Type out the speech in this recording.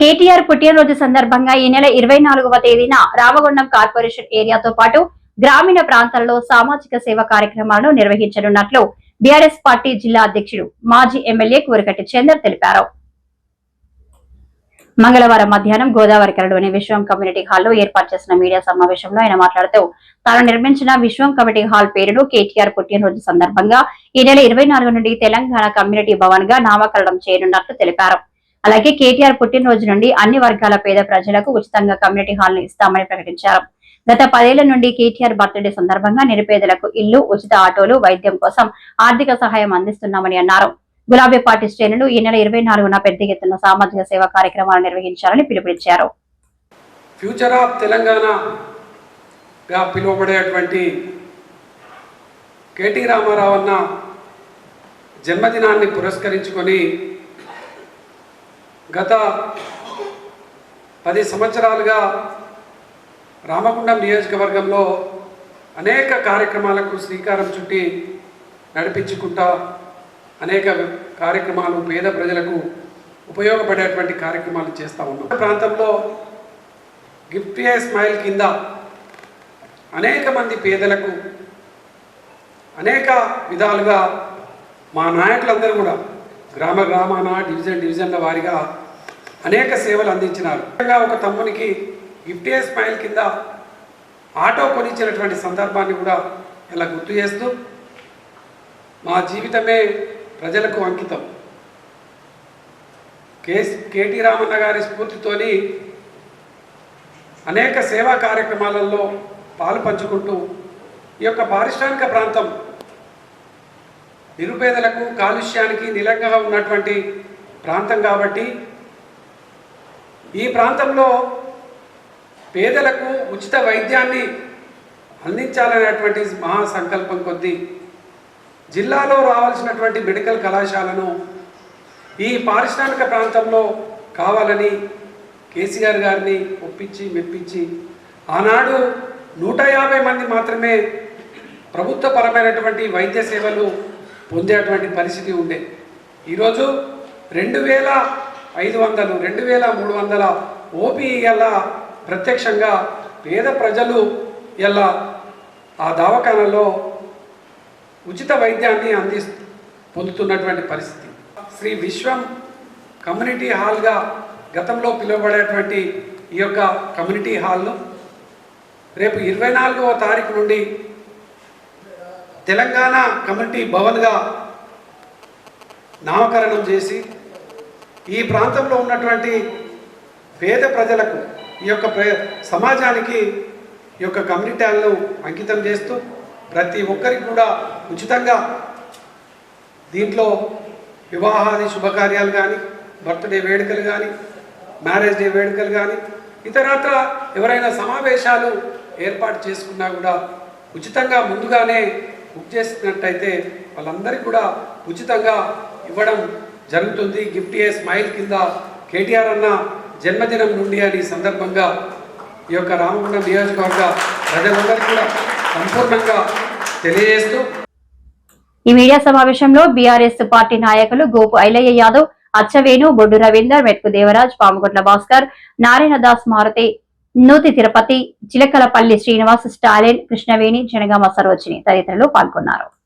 కేటీఆర్ పుట్టినరోజు సందర్భంగా ఈ నెల ఇరవై నాలుగవ తేదీన రామగుండం కార్పొరేషన్ ఏరియాతో పాటు గ్రామీణ ప్రాంతాల్లో సామాజిక సేవ కార్యక్రమాలను నిర్వహించనున్నట్లు బీఆర్ఎస్ పార్టీ జిల్లా అధ్యక్షుడు మాజీ ఎమ్మెల్యే కూరకట్టి చందర్ తెలిపారు. మంగళవారం మధ్యాహ్నం గోదావరి కరడులోని విశ్వం కమ్యూనిటీ హాల్లో ఏర్పాటు చేసిన మీడియా సమావేశంలో ఆయన మాట్లాడుతూ తాను నిర్మించిన విశ్వం కమిటీ హాల్ పేరును కేటీఆర్ పుట్టినరోజు సందర్భంగా ఈ నెల ఇరవై నాలుగు నుండి తెలంగాణ కమ్యూనిటీ భవన్గా నామకరణం చేయనున్నట్లు తెలిపారు. అలాగే కేటీఆర్ పుట్టినరోజు నుండి అన్ని వర్గాల పేద ప్రజలకు ఉచితంగా కమ్యూనిటీ హాల్ను ఇస్తామని ప్రకటించారు. గత పదేళ్ళ నుండి కేటీఆర్ బర్త్డే సందర్భంగా నిరుపేదలకు ఇల్లు ఉచిత ఆటోలు వైద్యం కోసం ఆర్థిక సహాయం అందిస్తున్నామని అన్నారు. గులాబీ పార్టీ శ్రేణులు ఈ నెల ఇరవై నాలుగున పెద్ద ఎత్తున సామాజిక సేవా కార్యక్రమాలు నిర్వహించాలని పిలుపునిచ్చారు. ఫ్యూచర్ ఆఫ్ తెలంగాణగా పిలువబడేటువంటి కేటీ రామారావు అన్న జన్మదినాన్ని పురస్కరించుకొని గత పది సంవత్సరాలుగా రామగుండం నియోజకవర్గంలో అనేక కార్యక్రమాలకు శ్రీకారం చుట్టి నడిపించుకుంటా అనేక కార్యక్రమాలు పేద ప్రజలకు ఉపయోగపడేటువంటి కార్యక్రమాలు చేస్తూ ఉన్నాం. ప్రాంతంలో గిఫ్ట్ ఏ స్మైల్ కింద అనేక మంది పేదలకు అనేక విధాలుగా మా నాయకులందరూ కూడా గ్రామ గ్రామాన డివిజన్ డివిజన్ల వారిగా అనేక సేవలు అందించినారు. ఒక తమ్మునికి గిఫ్ట్ ఏ స్మైల్ కింద ఆటో కొనిచ్చినటువంటి సందర్భాన్ని కూడా ఇలా గుర్తు చేస్తూ మా జీవితమే ప్రజలకు అంకితం. కేస్ కేటీ రామన్న గారి స్ఫూర్తితోని అనేక సేవా కార్యక్రమాలలో పాలు పంచుకుంటూ ఈ యొక్క పారిశ్రామిక ప్రాంతం నిరుపేదలకు కాలుష్యానికి నిలంగా ఉన్నటువంటి ప్రాంతం కాబట్టి ఈ ప్రాంతంలో పేదలకు ఉచిత వైద్యాన్ని అందించాలనేటువంటి మహా సంకల్పం కొద్దీ జిల్లాలో రావాల్సినటువంటి మెడికల్ కళాశాలను ఈ పారిశ్రామిక ప్రాంతంలో కావాలని కేసీఆర్ గారిని ఒప్పించి మెప్పించి ఆనాడు నూట యాభై మంది మాత్రమే ప్రభుత్వపరమైనటువంటి వైద్య సేవలు పొందేటువంటి పరిస్థితి ఉండే. ఈరోజు రెండు వేల ఐదు వందలు రెండు వేల మూడు వందల ఓపీ ఎలా ప్రత్యక్షంగా పేద ప్రజలు ఎలా ఆ దవాఖానలో ఉచిత వైద్యాన్ని అంది పొందుతున్నటువంటి పరిస్థితి. శ్రీ విశ్వం కమ్యూనిటీ హాల్గా గతంలో పిలువబడేటువంటి ఈ యొక్క కమ్యూనిటీ హాల్ను రేపు ఇరవై నాలుగవ తారీఖు నుండి తెలంగాణ కమ్యూనిటీ భవన్గా నామకరణం చేసి ఈ ప్రాంతంలో ఉన్నటువంటి పేద ప్రజలకు ఈ యొక్క సమాజానికి ఈ యొక్క కమ్యూనిటీ హాల్ను అంకితం చేస్తూ ప్రతి ఒక్కరికి కూడా ఉచితంగా దీంట్లో వివాహాది శుభకార్యాలు కానీ బర్త్డే వేడుకలు కానీ మ్యారేజ్ డే వేడుకలు కానీ ఇతరత్ర ఎవరైనా సమావేశాలు ఏర్పాటు చేసుకున్నా కూడా ఉచితంగా ముందుగానే బుక్ చేసినట్టయితే వాళ్ళందరికీ కూడా ఉచితంగా ఇవ్వడం జరుగుతుంది. గిఫ్ట్ ఏ స్మైల్ కింద కేటీఆర్ అన్న జన్మదినం నుండి అని ఈ సందర్భంగా ఈ యొక్క రామగుండం నియోజకవర్గ ప్రజలందరికీ కూడా సంపూర్ణంగా తెలియజేస్తూ ఈ మీడియా సమావేశంలో బీఆర్ఎస్ పార్టీ నాయకులు గోపు ఐలయ్య యాదవ్ అచ్చవేణు బొడ్డు రవీందర్ మెట్కు దేవరాజ్ పాముగొట్ల భాస్కర్ నారాయణ దాస్ మారుతి నూతి తిరుపతి చిలకలపల్లి శ్రీనివాస్ స్టాలిన్ కృష్ణవేణి జనగామ సరోజిని తదితరులు పాల్గొన్నారు.